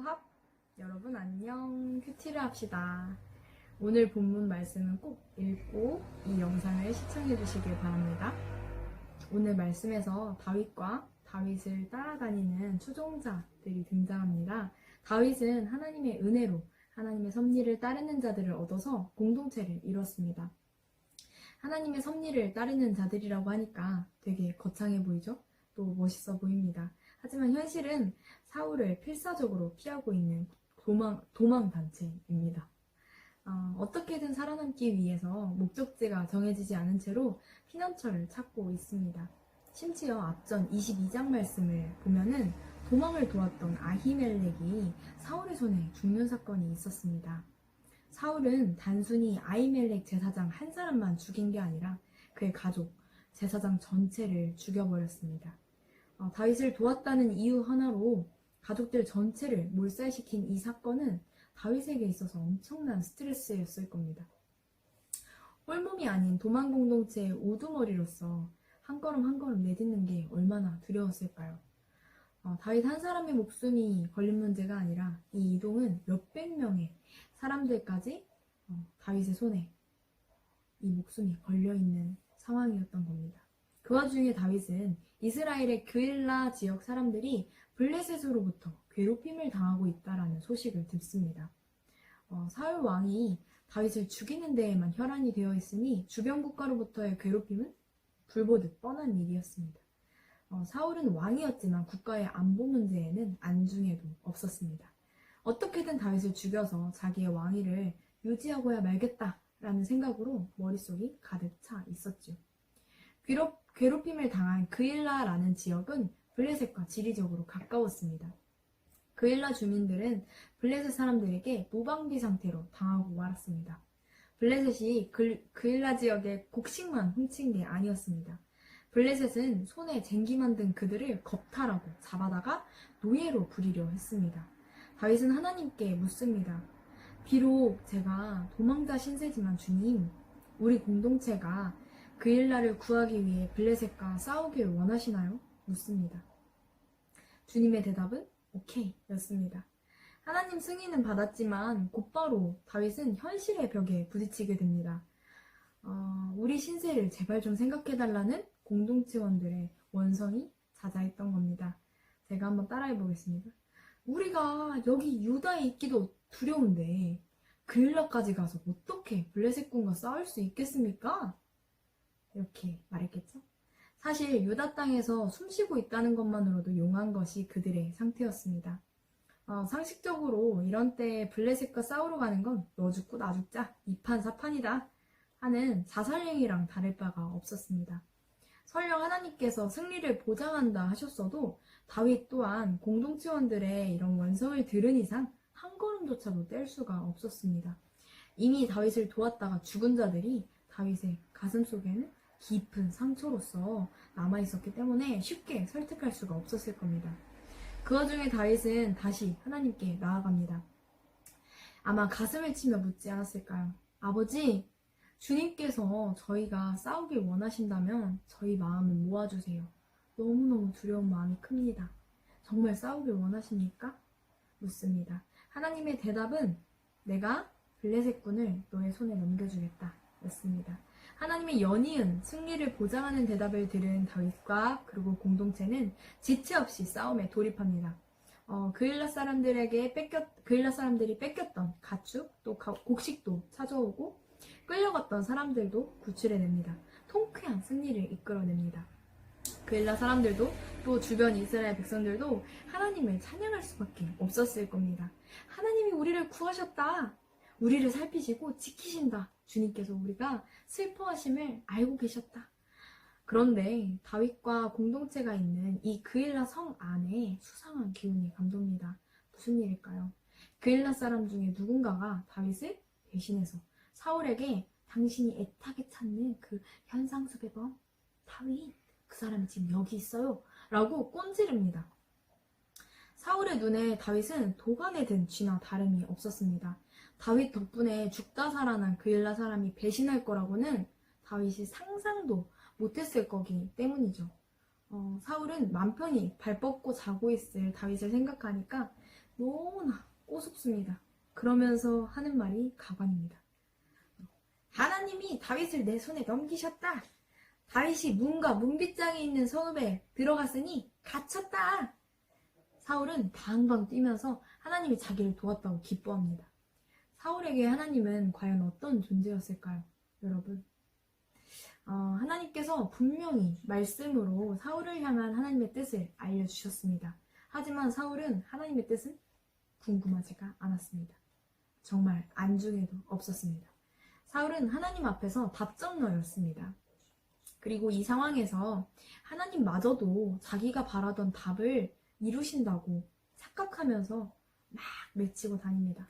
합! 여러분 안녕. 큐티를 합시다. 오늘 본문 말씀은 꼭 읽고 이 영상을 시청해 주시길 바랍니다. 오늘 말씀에서 다윗과 다윗을 따라다니는 추종자들이 등장합니다. 다윗은 하나님의 은혜로 하나님의 섭리를 따르는 자들을 얻어서 공동체를 이뤘습니다. 하나님의 섭리를 따르는 자들이라고 하니까 되게 거창해 보이죠? 또 멋있어 보입니다. 하지만 현실은 사울을 필사적으로 피하고 있는 도망, 도망 단체입니다. 어, 떻게든 살아남기 위해서 목적지가 정해지지 않은 채로 피난처를 찾고 있습니다. 심지어 앞전 22장 말씀을 보면은 도망을 도왔던 아히멜렉이 사울의 손에 죽는 사건이 있었습니다. 사울은 단순히 아히멜렉 제사장 한 사람만 죽인 게 아니라 그의 가족, 제사장 전체를 죽여버렸습니다. 어, 다윗을 도왔다는 이유 하나로 가족들 전체를 몰살시킨 이 사건은 다윗에게 있어서 엄청난 스트레스였을 겁니다. 홀몸이 아닌 도망 공동체의 우두머리로서 한 걸음 한 걸음 내딛는 게 얼마나 두려웠을까요? 어, 다윗 한 사람의 목숨이 걸린 문제가 아니라 이 이동은 몇백 명의 사람들까지 어, 다윗의 손에 이 목숨이 걸려 있는 상황이었던 겁니다. 그 와중에 다윗은 이스라엘의 그일라 지역 사람들이 블레셋으로부터 괴롭힘을 당하고 있다라는 소식을 듣습니다. 어, 사울 왕이 다윗을 죽이는 데에만 혈안이 되어 있으니 주변 국가로부터의 괴롭힘은 불보듯 뻔한 일이었습니다. 어, 사울은 왕이었지만 국가의 안보 문제에는 안중에도 없었습니다. 어떻게든 다윗을 죽여서 자기의 왕위를 유지하고야 말겠다라는 생각으로 머릿속이 가득 차 있었죠. 괴롭, 괴롭힘을 당한 그일라라는 지역은 블레셋과 지리적으로 가까웠습니다. 그일라 주민들은 블레셋 사람들에게 무방비 상태로 당하고 말았습니다. 블레셋이 그, 그일라 지역의 곡식만 훔친 게 아니었습니다. 블레셋은 손에 쟁기 만 든 그들을 겁탈하고 잡아다가 노예로 부리려 했습니다. 다윗은 하나님께 묻습니다. 비록 제가 도망자 신세지만 주님, 우리 공동체가 그일라를 구하기 위해 블레셋과 싸우길 원하시나요? 묻습니다. 주님의 대답은 오케이 였습니다. 하나님 승인은 받았지만 곧바로 다윗은 현실의 벽에 부딪히게 됩니다. 어, 우리 신세를 제발 좀 생각해달라는 공동체원들의 원성이 자자했던 겁니다. 제가 한번 따라해 보겠습니다. 우리가 여기 유다에 있기도 두려운데 그일라까지 가서 어떻게 블레셋군과 싸울 수 있겠습니까? 이렇게 말했겠죠? 사실 유다 땅에서 숨쉬고 있다는 것만으로도 용한 것이 그들의 상태였습니다. 어, 상식적으로 이런 때에 블레셋과 싸우러 가는 건 너 죽고 나 죽자 이판 사판이다 하는 자살행위랑 다를 바가 없었습니다. 설령 하나님께서 승리를 보장한다 하셨어도 다윗 또한 공동체원들의 이런 원성을 들은 이상 한 걸음조차도 뗄 수가 없었습니다. 이미 다윗을 도왔다가 죽은 자들이 다윗의 가슴 속에는 깊은 상처로서 남아있었기 때문에 쉽게 설득할 수가 없었을 겁니다. 그 와중에 다윗은 다시 하나님께 나아갑니다. 아마 가슴을 치며 묻지 않았을까요? 아버지, 주님께서 저희가 싸우길 원하신다면 저희 마음을 모아주세요. 너무너무 두려운 마음이 큽니다. 정말 싸우길 원하십니까? 묻습니다. 하나님의 대답은 내가 블레셋군을 너의 손에 넘겨주겠다. 였습니다. 하나님의 연이은 승리를 보장하는 대답을 들은 다윗과 그리고 공동체는 지체 없이 싸움에 돌입합니다. 어, 그일라 사람들에게 뺏겼, 그일라 사람들이 뺏겼던 가축, 또 가- 곡식도 찾아오고 끌려갔던 사람들도 구출해냅니다. 통쾌한 승리를 이끌어냅니다. 그일라 사람들도 또 주변 이스라엘 백성들도 하나님을 찬양할 수밖에 없었을 겁니다. 하나님이 우리를 구하셨다. 우리를 살피시고 지키신다. 주님께서 우리가 슬퍼하심을 알고 계셨다. 그런데 다윗과 공동체가 있는 이 그일라 성 안에 수상한 기운이 감돕니다. 무슨 일일까요? 그일라 사람 중에 누군가가 다윗을 대신해서 사울에게 당신이 애타게 찾는 그 현상수배범 다윗 그 사람이 지금 여기 있어요 라고 꼰지릅니다. 사울의 눈에 다윗은 도관에 든 쥐나 다름이 없었습니다. 다윗 덕분에 죽다 살아난 그일라 사람이 배신할 거라고는 다윗이 상상도 못했을 거기 때문이죠. 어, 사울은 맘 편히 발 뻗고 자고 있을 다윗을 생각하니까 너무나 꼬숩습니다. 그러면서 하는 말이 가관입니다. 하나님이 다윗을 내 손에 넘기셨다. 다윗이 문과 문빗장에 있는 성읍에 들어갔으니 갇혔다. 사울은 방방 뛰면서 하나님이 자기를 도왔다고 기뻐합니다. 사울에게 하나님은 과연 어떤 존재였을까요? 여러분. 어, 하나님께서 분명히 말씀으로 사울을 향한 하나님의 뜻을 알려주셨습니다. 하지만 사울은 하나님의 뜻은 궁금하지가 않았습니다. 정말 안중에도 없었습니다. 사울은 하나님 앞에서 답정너였습니다. 그리고 이 상황에서 하나님마저도 자기가 바라던 답을 이루신다고 착각하면서 막 외치고 다닙니다.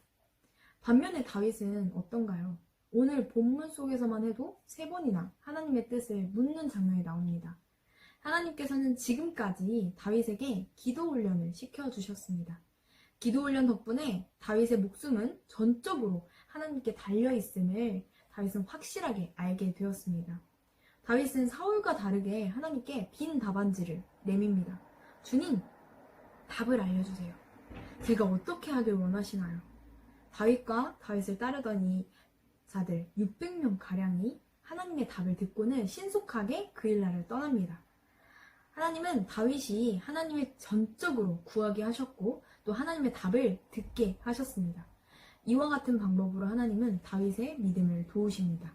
반면에 다윗은 어떤가요? 오늘 본문 속에서만 해도 세 번이나 하나님의 뜻을 묻는 장면이 나옵니다. 하나님께서는 지금까지 다윗에게 기도 훈련을 시켜 주셨습니다. 기도 훈련 덕분에 다윗의 목숨은 전적으로 하나님께 달려 있음을 다윗은 확실하게 알게 되었습니다. 다윗은 사울과 다르게 하나님께 빈 답안지를 내밉니다. 주님, 답을 알려주세요. 제가 어떻게 하길 원하시나요? 다윗과 다윗을 따르던 이 자들 600명 가량이 하나님의 답을 듣고는 신속하게 그 일날을 떠납니다. 하나님은 다윗이 하나님을 전적으로 구하게 하셨고 또 하나님의 답을 듣게 하셨습니다. 이와 같은 방법으로 하나님은 다윗의 믿음을 도우십니다.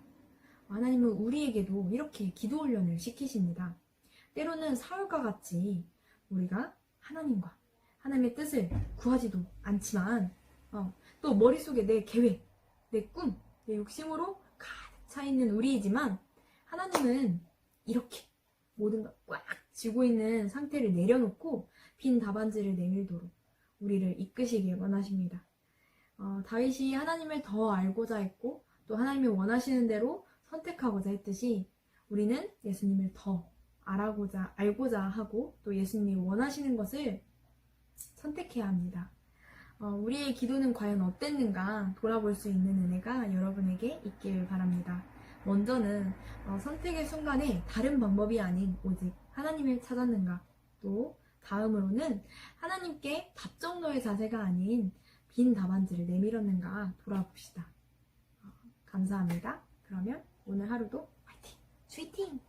하나님은 우리에게도 이렇게 기도 훈련을 시키십니다. 때로는 사울과 같이 우리가 하나님과 하나님의 뜻을 구하지도 않지만 어, 또 머릿속에 내 계획, 내 꿈, 내 욕심으로 가득 차 있는 우리이지만 하나님은 이렇게 모든 걸 꽉 쥐고 있는 상태를 내려놓고 빈 답안지를 내밀도록 우리를 이끄시길 원하십니다. 어, 다윗이 하나님을 더 알고자 했고 또 하나님이 원하시는 대로 선택하고자 했듯이 우리는 예수님을 더 알아고자 알고자 하고 또 예수님이 원하시는 것을 선택해야 합니다. 어, 우리의 기도는 과연 어땠는가 돌아볼 수 있는 은혜가 여러분에게 있길 바랍니다. 먼저는 어, 선택의 순간에 다른 방법이 아닌 오직 하나님을 찾았는가 또 다음으로는 하나님께 답정너의 자세가 아닌 빈 답안지를 내밀었는가 돌아봅시다. 어, 감사합니다. 그러면 오늘 하루도 화이팅! 스위팅!